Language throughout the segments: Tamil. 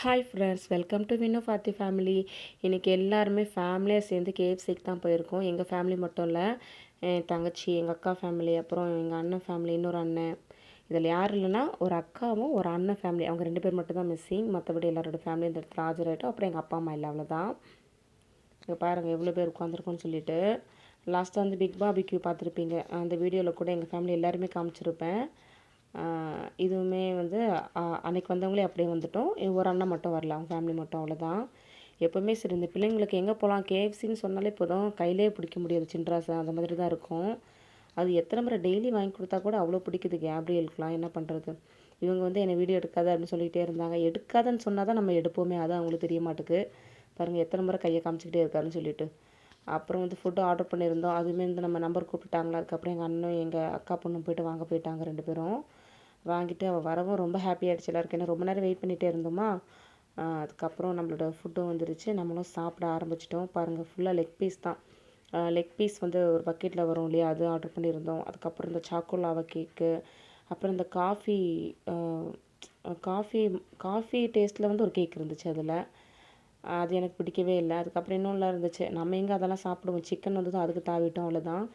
Hi friends welcome to Vino Fathi family இன்றைக்கி எல்லாருமே ஃபேமிலியாக சேர்ந்து கேஎஃப்சிக்கு தான் போயிருக்கோம். எங்கள் ஃபேமிலி மட்டும் இல்லை என் தங்கச்சி எங்கள் அக்கா ஃபேமிலி அப்புறம் எங்கள் அண்ணன் ஃபேமிலி இன்னொரு அண்ணன். இதில் யார் இல்லைன்னா ஒரு அக்காவும் ஒரு அண்ணன் ஃபேமிலி அவங்க ரெண்டு பேர் மட்டும் தான் மிஸ்ஸிங் மற்றபடி எல்லாரோட ஃபேமிலி இந்த இடத்துல ஆகிட்டோம் அப்புறம் எங்கள் அப்பா அம்மா இல்லை அவ்வளோதான் இங்கே பாருங்கள் எவ்வளோ பேர் உட்காந்துருக்கோன்னு சொல்லிட்டு. லாஸ்ட்டாக வந்து பிக் பாபிக்யூ பார்த்துருப்பீங்க. அந்த வீடியோவில் கூட எங்கள் ஃபேமிலி எல்லாருமே காமிச்சிருப்பேன். இதுவுமே வந்து அன்றைக்கி அன்னைக்கு வந்தவங்களே அப்படியே வந்துட்டோம். ஒரு அண்ணன் மட்டும் வரல. அவங்க ஃபேமிலி மட்டும் அவ்வளோதான் எப்போவுமே சரி இந்த பிள்ளைங்களுக்கு எங்கே போகலாம் கேஎஃப்சின்னு சொன்னாலே போதும். கையிலே பிடிக்க முடியாது. சின்ராசை அந்த மாதிரி தான் இருக்கும். அது எத்தனை முறை டெய்லி வாங்கி கொடுத்தா கூட அவ்வளோ பிடிக்குது. கேப்ரியலுக்குலாம் என்ன பண்ணுறது இவங்க வந்து என்னை வீடியோ எடுக்காத அப்படின்னு சொல்லிகிட்டே இருந்தாங்க. எடுக்காதன்னு சொன்னால் தான் நம்ம எடுப்போமே. அது அவங்களுக்கு தெரிய மாட்டுக்கு. பாருங்கள் எத்தனை முறை கையை காமிச்சிக்கிட்டே இருக்காருன்னு சொல்லிட்டு. அப்புறம் வந்து ஃபுட்டு ஆர்டர் பண்ணியிருந்தோம். அதுவுமே வந்து நம்ம நம்பர் கூப்பிட்டாங்களா அதுக்கப்புறம் எங்கள் அண்ணன் எங்கள் அக்கா பொண்ணும் போயிட்டு வாங்க போயிட்டாங்க ரெண்டு பேரும். வாங்கிட்டு அவள் வரவும் ரொம்ப ஹாப்பி ஆகிடுச்சு எல்லாருக்கும். ஏன்னா ரொம்ப நேரம் வெயிட் பண்ணிகிட்டே இருந்தோமா? அதுக்கப்புறம் நம்மளோட ஃபுட்டும் வந்துருச்சு. நம்மளும் சாப்பிட ஆரம்பிச்சிட்டோம். பாருங்கள் ஃபுல்லாக லெக் பீஸ் தான். லெக் பீஸ் வந்து ஒரு பக்கெட்டில் வரும் இல்லையா? அது ஆர்டர் பண்ணியிருந்தோம். அதுக்கப்புறம் இந்த சாக்கோலாவா கேக்கு அப்புறம் இந்த காஃபி காஃபி காஃபி டேஸ்ட்டில் வந்து ஒரு கேக் இருந்துச்சு அதில். அது எனக்கு பிடிக்கவே இல்லை. அதுக்கப்புறம் இன்னொன்றுலாம் இருந்துச்சு. நம்ம எங்கே அதெல்லாம் சாப்பிடுவோம்? சிக்கன் வந்து அதுக்கு தாவிட்டோம் அவ்வளோதான்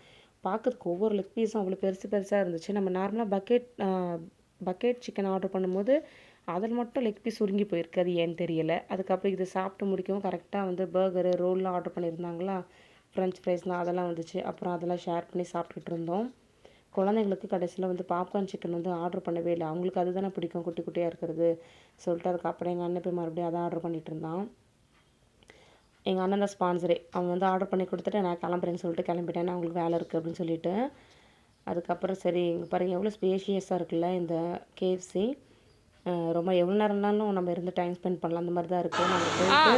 பார்க்குறதுக்கு ஒவ்வொரு லெக் பீஸும் அவ்வளோ பெருசு பெருசாக இருந்துச்சு. நம்ம நார்மலாக பக்கெட் பக்கெட் சிக்கன் ஆர்டர் பண்ணும்போது அதில் மட்டும் லெக் பீஸ் சுருங்கி போயிருக்கு. அது ஏன்னு தெரியல. அதுக்கப்புறம் இது சாப்பிட்டு முடிக்கவும் கரெக்டாக வந்து பர்கரு ரோல்லாம் ஆர்டர் பண்ணியிருந்தாங்களா? ஃப்ரெஞ்ச் ஃப்ரைஸ்லாம் அதெல்லாம் வந்துச்சு. அப்புறம் அதெல்லாம் ஷேர் பண்ணி சாப்பிட்டுட்டு இருந்தோம். குழந்தைங்களுக்கு கடைசியில் வந்து பாப்கார்ன் சிக்கன் வந்து ஆர்டர் பண்ணவே இல்லை. அவங்களுக்கு அதுதானே பிடிக்கும் குட்டி குட்டியாக இருக்கிறது. சொல்லிட்டு அதுக்கப்புறம் எங்கள் அண்ணன் போய் மறுபடியும் அதை ஆர்டர் பண்ணிகிட்டு இருந்தான். எங்கள் அண்ணன் தான் ஸ்பான்சரே அவங்க வந்து ஆர்டர் பண்ணி கொடுத்துட்டு நான் கிளம்புறேன்னு சொல்லிட்டு கிளம்பிட்டேன். நான் அவங்களுக்கு வேலை இருக்குது அப்படின்னு சொல்லிட்டு. அதுக்கப்புறம் சரி இங்கே பாருங்கள் எவ்வளோ ஸ்பேஷியஸாக இருக்குல்ல இந்த கேஎஃப்சி ரொம்ப எவ்வளோ நேரம்னாலும் நம்ம இருந்து டைம் ஸ்பெண்ட் பண்ணலாம். அந்த மாதிரி தான் இருக்குது நாங்கள் போயிட்டு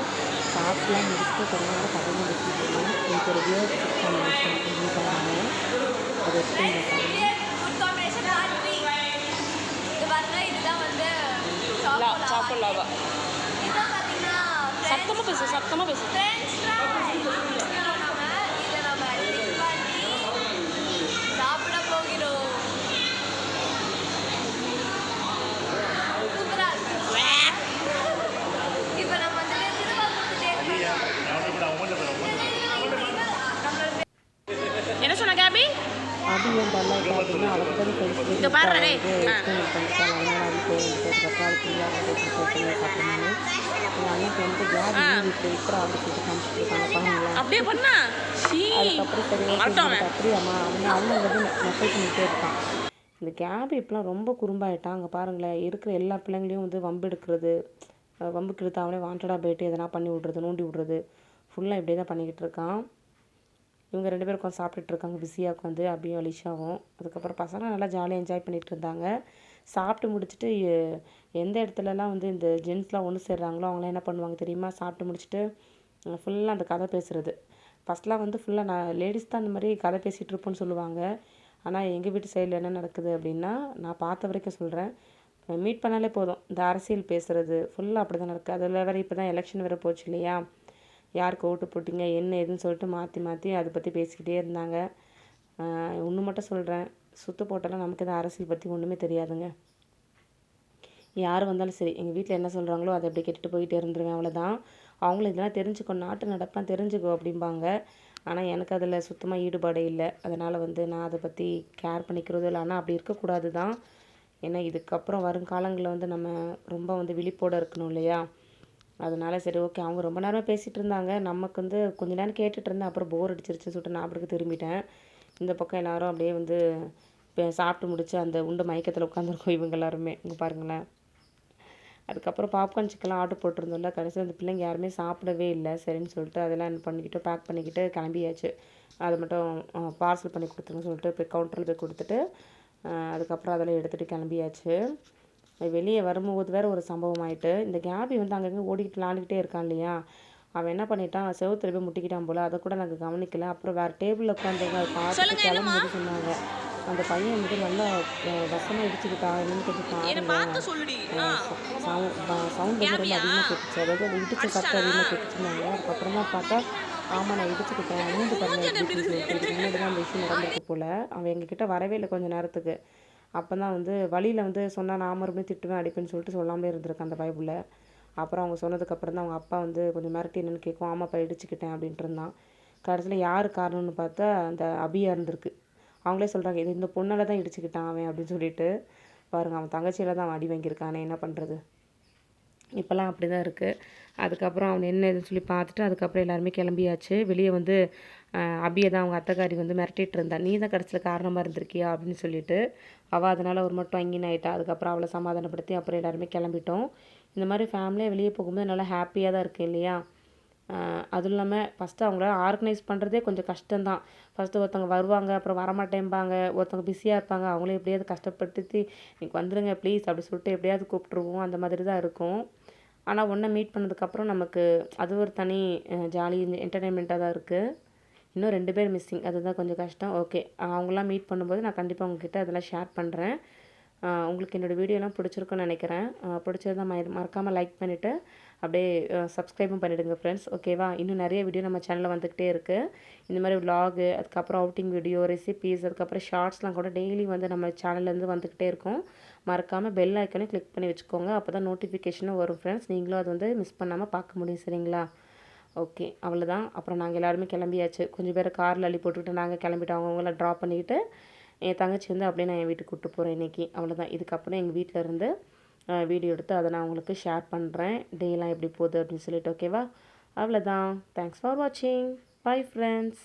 சாப்பிட்லாம் முடிச்சுட்டு கொஞ்ச நேரம் கதை முடிச்சுட்டு எனக்கு ஒரு அப்படின்னு பாருங்க அது எப்படி பாருங்க ஃபுட் வந்து இது பார்க்கும்போது நம்மளோட என்ன சொன்ன கேபி? அது அவருக்கு தான் ஃப்ரெண்ட்ஸ் இங்க பாருடா டேய். எக்ஸ்பிளைன் பண்ணிட்டாங்க அதுக்கப்புறம் எங்கள் அண்ணனுக்கு வந்து ஜாப் இப்போ அப்படி சொல்லிட்டு காமிச்சிட்டு இருக்காங்க பாருங்களேன் அப்படியே பண்ணா? அதுக்கப்புறம் சரி அப்படியாம்மா அவன் அவனும் வந்து மெசேஜ் பண்ணிட்டே இருக்கான் இந்த கேப் இப்பெல்லாம் ரொம்ப குறும்பாயிட்டான். அங்கே பாருங்களேன் இருக்கிற எல்லா பிள்ளைங்களையும் வந்து வம்பு எடுக்கிறது அஹ் வம்புக்கு இழுத்து அவனே வாண்டடாக போயிட்டு எதனா பண்ணி விட்றது நோண்டி விட்றது ஃபுல்லாக இப்படியே தான் பண்ணிக்கிட்டு இருக்கான். இவங்க ரெண்டு பேரும் உட்காந்து சாப்பிட்டுட்டு இருக்காங்க. பிஸியாக உட்காந்து அப்படியும் அலிஷாவும். அதுக்கப்புறம் பசங்க நல்லா ஜாலியாக என்ஜாய் பண்ணிகிட்டு இருந்தாங்க. சாப்பிட்டு முடிச்சுட்டு எந்த இடத்துலலாம் வந்து இந்த ஜென்ஸ்லாம் ஒன்று சேர்றாங்களோ அவங்களாம் என்ன பண்ணுவாங்க தெரியுமா? சாப்பிட்டு முடிச்சுட்டு ஃபுல்லாக அந்த கதை பேசுகிறது ஃபஸ்ட்லாம் வந்து ஃபுல்லாக நான் லேடிஸ் தான் அந்த மாதிரி கதை பேசிகிட்டு இருப்போம்னு சொல்லுவாங்க. ஆனால் எங்கள் வீட்டு சைடில் என்ன நடக்குது அப்படின்னா நான் பார்த்த வரைக்கும் சொல்கிறேன் மீட் பண்ணாலே போதும். இந்த அரசியல் பேசுகிறது ஃபுல்லாக அப்படி தான் நடக்குது அதில் வேறு இப்போ தான் எலெக்ஷன் வேறு போச்சு இல்லையா? யாருக்கு ஓட்டு போட்டீங்க என்ன ஏதுன்னு சொல்லிட்டு மாற்றி மாற்றி அதை பற்றி பேசிக்கிட்டே இருந்தாங்க. ஒன்று மட்டும் சொல்கிறேன் சுத்து போட்டாலும் நமக்கு இந்த அரசியல் பற்றி ஒன்றுமே தெரியாதுங்க. யார் வந்தாலும் சரி எங்கள் வீட்டில் என்ன சொல்கிறாங்களோ அதை அப்படியே கேட்டுட்டு போயிட்டே இருந்துருவேன் அவ்வளோதான் அவங்களும் இதெல்லாம் தெரிஞ்சுக்கோ நாட்டு நடப்பெல்லாம் தெரிஞ்சுக்கோ அப்படிம்பாங்க. ஆனால் எனக்கு அதில் சுத்தமாக ஈடுபாடே இல்லை. அதனால் வந்து நான் அதை பற்றி கேர் பண்ணிக்கிறதும் இல்லை ஆனால் அப்படி இருக்கக்கூடாது தான் ஏன்னா இதுக்கப்புறம் வருங்காலங்களில் வந்து நம்ம ரொம்ப வந்து விழிப்போடு இருக்கணும் இல்லையா? அதனால சரி ஓகே அவங்க ரொம்ப நேரம் பேசிகிட்டு இருந்தாங்க. நமக்கு வந்து கொஞ்ச நேரம் கேட்டுட்டு இருந்தேன் அப்புறம் போர் அடிச்சிருச்சுன்னு சொல்லிட்டு நான் அப்படிக்கு திரும்பிட்டேன். இந்த பக்கம் எல்லாரும் அப்படியே வந்து இப்போ சாப்பிட்டு முடிச்சு அந்த உண்டு மயக்கத்தில் உட்காந்துருக்கோம் இவங்க எல்லாருமே. இங்கே பாருங்களேன். அதுக்கப்புறம் பாப்கார்ன் சிக்கெல்லாம் ஆர்டர் போட்டிருந்தோம்ல. கடைசியில் அந்த பிள்ளைங்க யாருமே சாப்பிடவே இல்லை. சரின்னு சொல்லிட்டு அதெல்லாம் என்ன பண்ணிக்கிட்டு பேக் பண்ணிக்கிட்டு கிளம்பியாச்சு. அதை மட்டும் பார்சல் பண்ணி கொடுத்துருங்க சொல்லிட்டு போய் கவுண்டரில் போய் கொடுத்துட்டு அதுக்கப்புறம் அதெல்லாம் எடுத்துகிட்டு கிளம்பியாச்சு. வெளியே வரும்போது வேறு ஒரு சம்பவம் ஆயிட்டு இந்த கேபி வந்து அங்கங்கே ஓடிக்கிட்டு விளாண்டுக்கிட்டே இருக்கான் இல்லையா? அவன் என்ன பண்ணிட்டான்? செவுத்துல போய் முட்டிக்கிட்டான் போல. அதை கூட நாங்கள் கவனிக்கல. அப்புறம் வேற டேபிளில் உட்காந்துங்க அதை பார்த்துட்டு கிளம்பும்போது சொன்னாங்க. அந்த பையன் வந்து நல்லா அஹ், வசமா இடிச்சுக்கிட்டான் என்னன்னு கொஞ்சம் பாருங்க. பார்த்து சொல்லுடி. சவுண்ட் வந்து ரொம்ப அதிகமாக கேட்டுச்சு. அதாவது அந்த இடிச்ச சத்தம் அதிகமாக கேட்டுச்சுனாங்க அதுக்கப்புறமா பார்த்தா ஆமாம் நான் இடிச்சுக்கிட்டேன். எப்படி சொல்லிட்டு இதுக்கு முன்னாடி தான் அந்த விஷயம் நடந்திருக்கு போல். அவன் எங்ககிட்ட வரவே இல்லை கொஞ்ச நேரத்துக்கு. அப்போ தான் வந்து வழியில் வந்து சொன்னால் நான் மறுபடியும் திட்டுவேன் அடிப்பேன்னு சொல்லிட்டு சொல்லாமல் இருந்திருக்கேன் அந்த பைபிளில். அப்புறம் அவங்க சொன்னதுக்கப்புறம் தான் அவங்க அப்பா வந்து கொஞ்சம் மிரட்டி என்னென்னு கேட்கும் ஆமாப்பா இடிச்சுக்கிட்டேன் அப்படின்ட்டு இருந்தான் கடைசியில் யார் காரணம்னு பார்த்தா அந்த அபியா இருந்திருக்கு. அவங்களே சொல்கிறாங்க இது இந்த பொண்ணால் தான் இடிச்சுக்கிட்டான் அவன் அப்படின்னு சொல்லிட்டு. பாருங்கள் அவன் தங்கச்சியில் தான் அவன் அடி வாங்கியிருக்கானே என்ன பண்ணுறது இப்போல்லாம் அப்படி தான் இருக்குது அதுக்கப்புறம் அவன் என்ன ஏதுன்னு சொல்லி பார்த்துட்டு அதுக்கப்புறம் எல்லாருமே கிளம்பியாச்சு. வெளியே வந்து அபியை தான் அவங்க அத்தைக்காரி வந்து மிரட்டிகிட்டு இருந்தா. நீ தான் கடைசியில் காரணமாக இருந்திருக்கியா? அப்படின்னு சொல்லிட்டு. அவள் அதனால் ஒரு மட்டும் அங்கின்னு ஆகிட்டா அதுக்கப்புறம் அவளை சமாதானப்படுத்தி அப்புறம் எல்லாருமே கிளம்பிட்டோம். இந்த மாதிரி ஃபேமிலியாக வெளியே போகும்போது நல்லா ஹாப்பியாக தான் இருக்குது இல்லையா? அதுவும் இல்லாமல் ஃபஸ்ட்டு அவங்கள ஆர்கனைஸ் பண்ணுறதே கொஞ்சம் கஷ்டம்தான். ஃபஸ்ட்டு ஒருத்தவங்க வருவாங்க அப்புறம் வரமாட்டேன்பாங்க ஒருத்தவங்க பிஸியாக இருப்பாங்க அவங்களே எப்படியாவது கஷ்டப்படுத்தி இன்னைக்கு வந்துடுங்க ப்ளீஸ் அப்படி சொல்லிட்டு எப்படியாவது கூப்பிட்ருவோம் அந்த மாதிரி தான் இருக்கும். ஆனால் ஒன்றை மீட் பண்ணதுக்கப்புறம் நமக்கு அது ஒரு தனி ஜாலி என்டர்டெயின்மெண்ட்டாக தான் இருக்குது இன்னும் ரெண்டு பேர் மிஸ்ஸிங் அதுதான் கொஞ்சம் கஷ்டம். ஓகே அவங்களாம் மீட் பண்ணும்போது நான் கண்டிப்பாக உங்ககிட்ட அதெல்லாம் ஷேர் பண்ணுறேன் உங்களுக்கு என்னோடய வீடியோலாம் பிடிச்சிருக்குன்னு நினைக்கிறேன். பிடிச்சதான் மறக்காமல் லைக் பண்ணிவிட்டு அப்படியே சப்ஸ்கிரைபும் பண்ணிவிடுங்க ஃப்ரெண்ட்ஸ் ஓகேவா இன்னும் நிறைய வீடியோ நம்ம சேனலில் வந்துக்கிட்டே இருக்குது இந்த மாதிரி விலாகு அதுக்கப்புறம் அவுட்டிங் வீடியோ ரெசிபீஸ் அதுக்கப்புறம் ஷார்ட்ஸ்லாம் கூட டெய்லி வந்து நம்ம சேனல்லேருந்து வந்துக்கிட்டே இருக்கும். மறக்காமல் பெல் ஐக்கனே கிளிக் பண்ணி வச்சுக்கோங்க. அப்போ தான் நோட்டிஃபிகேஷனும் வரும் ஃப்ரெண்ட்ஸ் நீங்களும் அது வந்து மிஸ் பண்ணாமல் பார்க்க முடியும் சரிங்களா? ஓகே அவ்வளோதான் அப்புறம் நாங்கள் எல்லாருமே கிளம்பியாச்சு. கொஞ்சம் பேர் காரில் அள்ளி போட்டுக்கிட்டு நாங்கள் கிளம்பிட்டோம். அவங்கவுங்கள ட்ராப் பண்ணிக்கிட்டு என் தங்கச்சி வந்து அப்படியே நான் என் வீட்டுக்கு கூப்பிட்டு போகிறேன் இன்றைக்கி அவ்வளோதான் இதுக்கப்புறம் எங்கள் வீட்டில் இருந்து வீடியோ எடுத்து அதை நான் உங்களுக்கு ஷேர் பண்ணுறேன் டேலாம் எப்படி போகுது அப்படின்னு சொல்லிட்டு ஓகேவா அவ்வளோதான் தேங்க்ஸ் ஃபார் வாட்சிங் பை ஃப்ரெண்ட்ஸ்